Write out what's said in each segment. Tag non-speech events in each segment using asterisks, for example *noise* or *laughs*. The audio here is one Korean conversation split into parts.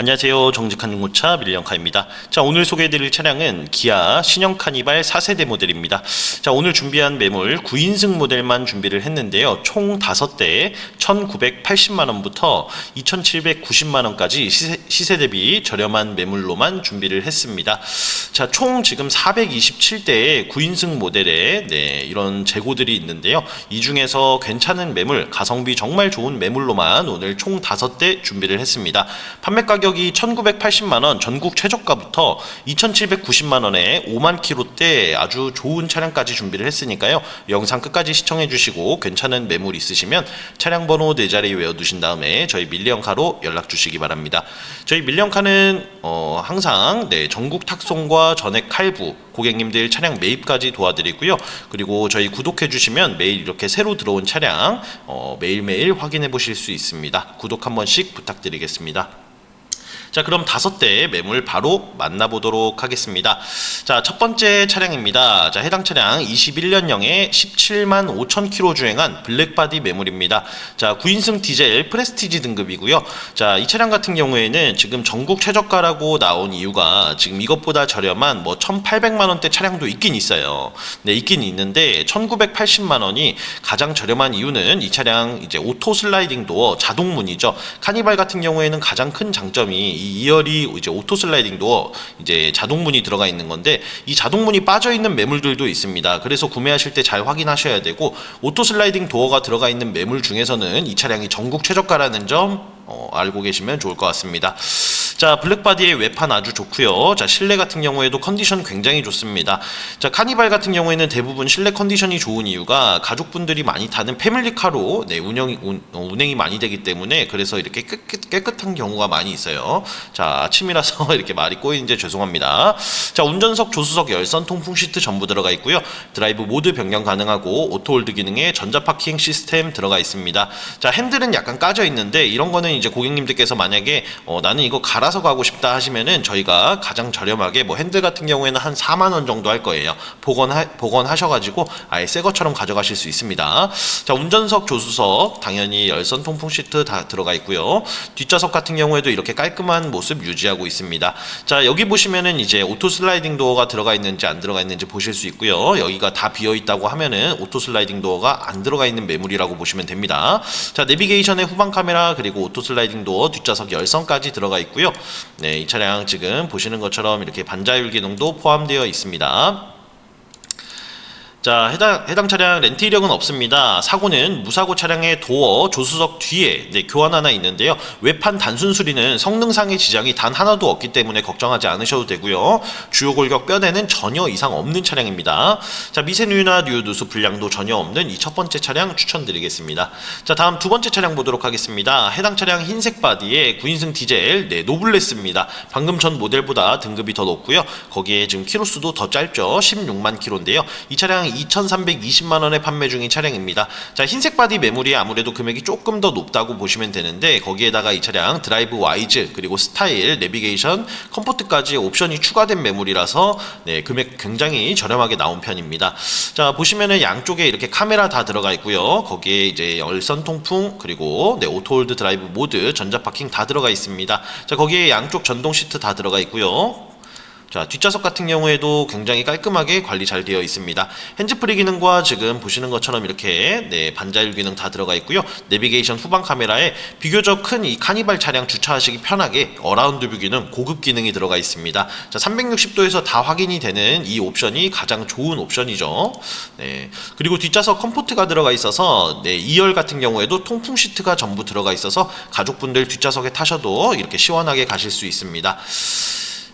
안녕하세요. 정직한 중고차 밀리언카입니다. 자, 오늘 소개해드릴 차량은 기아 신형 카니발 4세대 모델입니다. 자, 오늘 준비한 매물 9인승 모델만 준비를 했는데요. 총 5대 1,980만원부터 2,790만원까지 시세, 시세 대비 저렴한 매물로만 준비를 했습니다. 자, 총 지금 427대의 9인승 모델에 네, 이런 재고들이 있는데요. 이 중에서 괜찮은 매물, 가성비 정말 좋은 매물로만 오늘 총 5대 준비를 했습니다. 판매 가격 이 1,980만 원, 전국 최저가부터 2,790만 원에 5만 킬로대 아주 좋은 차량까지 준비를 했으니까요. 영상 끝까지 시청해 주시고 괜찮은 매물 있으시면 차량 번호 네 자리 외워 두신 다음에 저희 밀리언카로 연락 주시기 바랍니다. 저희 밀리언카는 어, 항상 네, 전국 탁송과 전액 할부 고객님들 차량 매입까지 도와드리고요. 그리고 저희 구독해 주시면 매일 이렇게 새로 들어온 차량 어, 매일매일 확인해 보실 수 있습니다. 구독 한 번씩 부탁드리겠습니다. 자, 그럼 다섯 대의 매물 바로 만나보도록 하겠습니다. 자, 첫 번째 차량입니다. 자, 해당 차량 21년형에 17만 5천 킬로 주행한 블랙바디 매물입니다. 자, 9인승 디젤 프레스티지 등급이고요. 자, 이 차량 같은 경우에는 지금 전국 최저가라고 나온 이유가 지금 이것보다 저렴한 뭐 1,800만 원대 차량도 있긴 있어요. 네, 있긴 있는데 1,980만 원이 가장 저렴한 이유는 이 차량 이제 오토 슬라이딩 도어 자동문이죠. 카니발 같은 경우에는 가장 큰 장점이 이 2열이 이제 오토 슬라이딩 도어 이제 자동문이 들어가 있는 건데 이 자동문이 빠져 있는 매물들도 있습니다. 그래서 구매하실 때 잘 확인하셔야 되고 오토 슬라이딩 도어가 들어가 있는 매물 중에서는 이 차량이 전국 최저가라는 점 어, 알고 계시면 좋을 것 같습니다. 자, 블랙바디의 외판 아주 좋고요. 자, 실내 같은 경우에도 컨디션 굉장히 좋습니다. 자, 카니발 같은 경우에는 대부분 실내 컨디션이 좋은 이유가 가족분들이 많이 타는 패밀리카로 네, 운영이 운, 어, 운행이 많이 되기 때문에 그래서 이렇게 깨끗, 깨끗 한 경우가 많이 있어요. 자, 아침이라서 *laughs* 이렇게 말이 꼬이는지 죄송합니다. 자, 운전석, 조수석, 열선, 통풍 시트 전부 들어가 있고요. 드라이브 모드 변경 가능하고 오토홀드 기능에 전자 파킹 시스템 들어가 있습니다. 자, 핸들은 약간 까져 있는데 이런 거는 이제 고객님들께서 만약에 어, 나는 이거 갈아 서 가고 싶다 하시면은 저희가 가장 저렴하게 뭐 핸들 같은 경우에는 한 4만 원 정도 할 거예요. 복원하, 복원하셔가지고 아예 새 것처럼 가져가실 수 있습니다. 자, 운전석, 조수석 당연히 열선 통풍 시트 다 들어가 있고요. 뒷좌석 같은 경우에도 이렇게 깔끔한 모습 유지하고 있습니다. 자, 여기 보시면은 이제 오토 슬라이딩 도어가 들어가 있는지 안 들어가 있는지 보실 수 있고요. 여기가 다 비어 있다고 하면은 오토 슬라이딩 도어가 안 들어가 있는 매물이라고 보시면 됩니다. 자, 내비게이션의 후방 카메라 그리고 오토 슬라이딩 도어 뒷좌석 열선까지 들어가 있고요. 네, 이 차량 지금 보시는 것처럼 이렇게 반자율 기능도 포함되어 있습니다. 자, 해당, 해당 차량 렌트 이력은 없습니다. 사고는 무사고 차량의 도어, 조수석 뒤에 네, 교환 하나 있는데요. 외판 단순 수리는 성능상의 지장이 단 하나도 없기 때문에 걱정하지 않으셔도 되고요. 주요 골격 뼈대는 전혀 이상 없는 차량입니다. 자, 미세누유나 뉴 누수 불량도 전혀 없는 이 첫 번째 차량 추천드리겠습니다. 자, 다음 두 번째 차량 보도록 하겠습니다. 해당 차량 흰색 바디에 9인승 디젤 네, 노블레스입니다. 방금 전 모델보다 등급이 더 높고요. 거기에 지금 키로수도 더 짧죠. 16만 킬로인데요. 이 차량 2,320만 원에 판매 중인 차량입니다. 자, 흰색 바디 매물이 아무래도 금액이 조금 더 높다고 보시면 되는데 거기에다가 이 차량 드라이브 와이즈 그리고 스타일, 내비게이션, 컴포트까지 옵션이 추가된 매물이라서 네, 금액 굉장히 저렴하게 나온 편입니다. 자, 보시면은 양쪽에 이렇게 카메라 다 들어가 있고요. 거기에 이제 열선 통풍 그리고 네, 오토홀드 드라이브 모드, 전자 파킹 다 들어가 있습니다. 자, 거기에 양쪽 전동 시트 다 들어가 있고요. 자, 뒷좌석 같은 경우에도 굉장히 깔끔하게 관리 잘 되어 있습니다. 핸즈프리 기능과 지금 보시는 것처럼 이렇게 네, 반자율 기능 다 들어가 있고요. 내비게이션 후방 카메라에 비교적 큰 이 카니발 차량 주차하시기 편하게 어라운드 뷰 기능, 고급 기능이 들어가 있습니다. 자, 360도에서 다 확인이 되는 이 옵션이 가장 좋은 옵션이죠. 네. 그리고 뒷좌석 컴포트가 들어가 있어서 네, 2열 같은 경우에도 통풍 시트가 전부 들어가 있어서 가족분들 뒷좌석에 타셔도 이렇게 시원하게 가실 수 있습니다.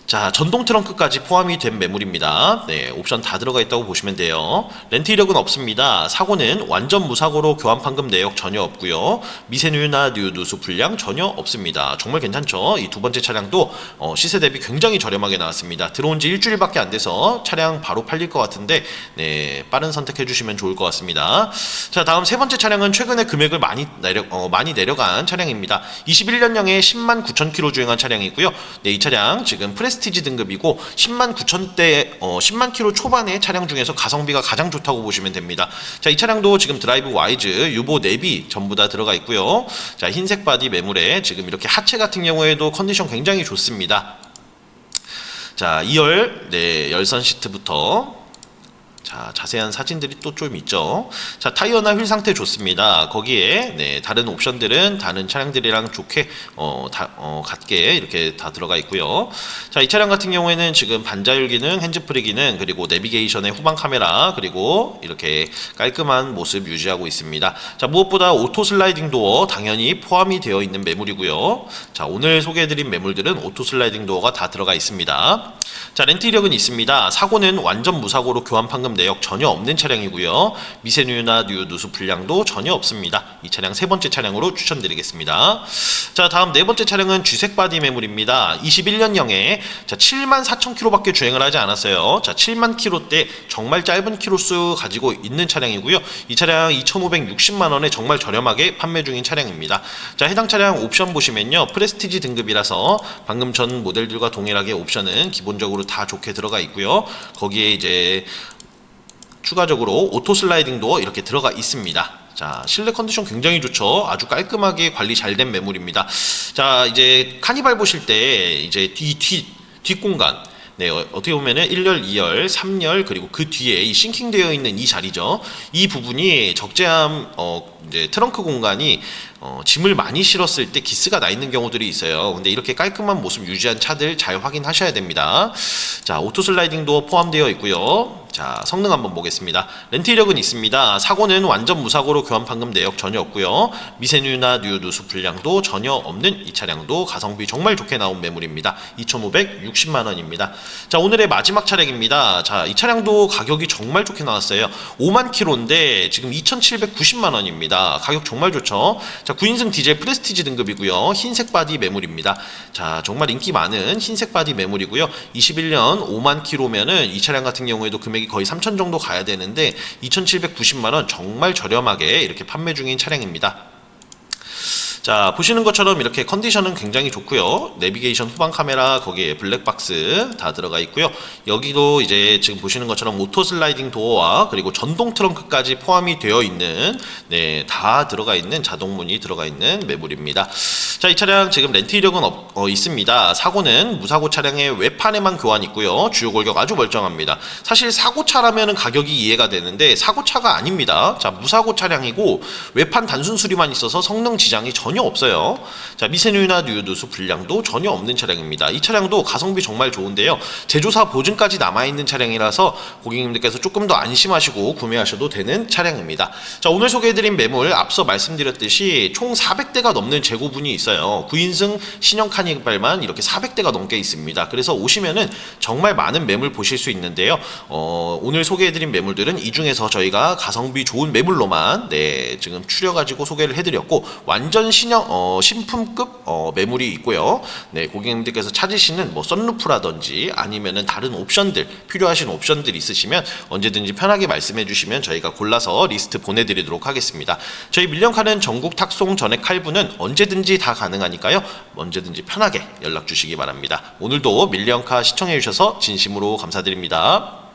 자, 전동 트렁크까지 포함이 된 매물입니다. 네, 옵션 다 들어가 있다고 보시면 돼요. 렌트 이력은 없습니다. 사고는 완전 무사고로 교환 판금 내역 전혀 없고요. 미세누유나 뉴누수 불량 전혀 없습니다. 정말 괜찮죠? 이 두 번째 차량도 어, 시세 대비 굉장히 저렴하게 나왔습니다. 들어온 지 일주일밖에 안 돼서 차량 바로 팔릴 것 같은데 네, 빠른 선택해 주시면 좋을 것 같습니다. 자, 다음 세 번째 차량은 최근에 금액을 많이 내려 어, 많이 내려간 차량입니다. 21년형에 10만 9천 킬로 주행한 차량이고요. 네, 이 차량 지금 프레스 프레스티지 등급이고 10만 9천대 어, 10만 킬로 초반의 차량 중에서 가성비가 가장 좋다고 보시면 됩니다. 자, 이 차량도 지금 드라이브 와이즈, 유보 내비 전부 다 들어가 있고요. 자, 흰색 바디 매물에 지금 이렇게 하체 같은 경우에도 컨디션 굉장히 좋습니다. 자, 2열 네, 열선 시트부터 자, 자세한 사진들이 또 좀 있죠. 자, 타이어나 휠 상태 좋습니다. 거기에 네, 다른 옵션들은 다른 차량들이랑 좋게 어, 다, 어, 같게 이렇게 다 들어가 있고요. 자, 이 차량 같은 경우에는 지금 반자율 기능, 핸즈프리 기능, 그리고 내비게이션의 후방 카메라, 그리고 이렇게 깔끔한 모습 유지하고 있습니다. 자, 무엇보다 오토 슬라이딩 도어 당연히 포함이 되어 있는 매물이고요. 자, 오늘 소개해드린 매물들은 오토 슬라이딩 도어가 다 들어가 있습니다. 자, 렌트 이력은 있습니다. 사고는 완전 무사고로 교환 판금 내역 전혀 없는 차량이고요. 미세누유나 누유 누수 불량도 전혀 없습니다. 이 차량 세 번째 차량으로 추천드리겠습니다. 자, 다음 네 번째 차량은 쥐색 바디 매물입니다. 21년형에 자, 7만 4천 킬로밖에 주행을 하지 않았어요. 자, 7만 킬로대 정말 짧은 킬로수 가지고 있는 차량이고요. 이 차량 2,560만 원에 정말 저렴하게 판매 중인 차량입니다. 자, 해당 차량 옵션 보시면요. 프레스티지 등급이라서 방금 전 모델들과 동일하게 옵션은 기본적으로 다 좋게 들어가 있고요. 거기에 이제 추가적으로 오토 슬라이딩 도어 이렇게 들어가 있습니다. 자, 실내 컨디션 굉장히 좋죠. 아주 깔끔하게 관리 잘 된 매물입니다. 자, 이제 카니발 보실 때 이제 뒤, 뒤, 뒷공간. 네, 어, 어떻게 보면은 1열, 2열, 3열 그리고 그 뒤에 이 싱킹되어 있는 이 자리죠. 이 부분이 적재함 어 이제 트렁크 공간이 어, 짐을 많이 실었을 때 기스가 나 있는 경우들이 있어요. 근데 이렇게 깔끔한 모습 유지한 차들 잘 확인하셔야 됩니다. 자, 오토 슬라이딩도 포함되어 있고요. 자, 성능 한번 보겠습니다. 렌트 이력은 있습니다. 사고는 완전 무사고로 교환 판금 내역 전혀 없고요. 미세누유나 누유 누수 불량도 전혀 없는 이 차량도 가성비 정말 좋게 나온 매물입니다. 2,560만 원입니다. 자, 오늘의 마지막 차량입니다. 자, 이 차량도 가격이 정말 좋게 나왔어요. 5만 킬로인데 지금 2,790만 원입니다. 가격 정말 좋죠. 자, 9인승 디젤 프레스티지 등급이고요. 흰색 바디 매물입니다. 자, 정말 인기 많은 흰색 바디 매물이고요. 21년 5만 킬로면은 이 차량 같은 경우에도 금액이 거의 3천 정도 가야 되는데 2,790만 원 정말 저렴하게 이렇게 판매 중인 차량입니다. 자 보시는 것처럼 이렇게 컨디션은 굉장히 좋고요. 내비게이션 후방 카메라 거기에 블랙박스 다 들어가 있고요. 여기도 이제 지금 보시는 것처럼 오토 슬라이딩 도어와 그리고 전동 트렁크까지 포함이 되어 있는 네다 들어가 있는 자동문이 들어가 있는 매물입니다. 자 이 차량 지금 렌트 이력은 없, 어, 있습니다. 사고는 무사고 차량의 외판에만 교환 있고요. 주요 골격 아주 멀쩡합니다. 사실 사고차라면 가격이 이해가 되는데 사고차가 아닙니다. 자 무사고 차량이고 외판 단순 수리만 있어서 성능 지장이 전혀 없어요. 자, 미세누유나 누유누수 불량도 전혀 없는 차량입니다. 이 차량도 가성비 정말 좋은데요. 제조사 보증까지 남아있는 차량이라서 고객님들께서 조금 더 안심하시고 구매하셔도 되는 차량입니다. 자, 오늘 소개해드린 매물 앞서 말씀드렸듯이 총 400대가 넘는 재고분이 있어요. 9인승 신형 카니발만 이렇게 400대가 넘게 있습니다. 그래서 오시면은 정말 많은 매물 보실 수 있는데요. 어, 오늘 소개해드린 매물들은 이 중에서 저희가 가성비 좋은 매물로만 네, 지금 추려가지고 소개를 해드렸고 완전 신형 어, 신품급 어, 매물이 있고요. 네, 고객님들께서 찾으시는 뭐 썬루프라든지 아니면은 다른 옵션들 필요하신 옵션들 있으시면 언제든지 편하게 말씀해 주시면 저희가 골라서 리스트 보내드리도록 하겠습니다. 저희 밀령카는 전국 탁송 전액 할부는 언제든지 다 가능하니까요. 언제든지 편하게 연락 주시기 바랍니다. 오늘도 밀령카 시청해 주셔서 진심으로 감사드립니다.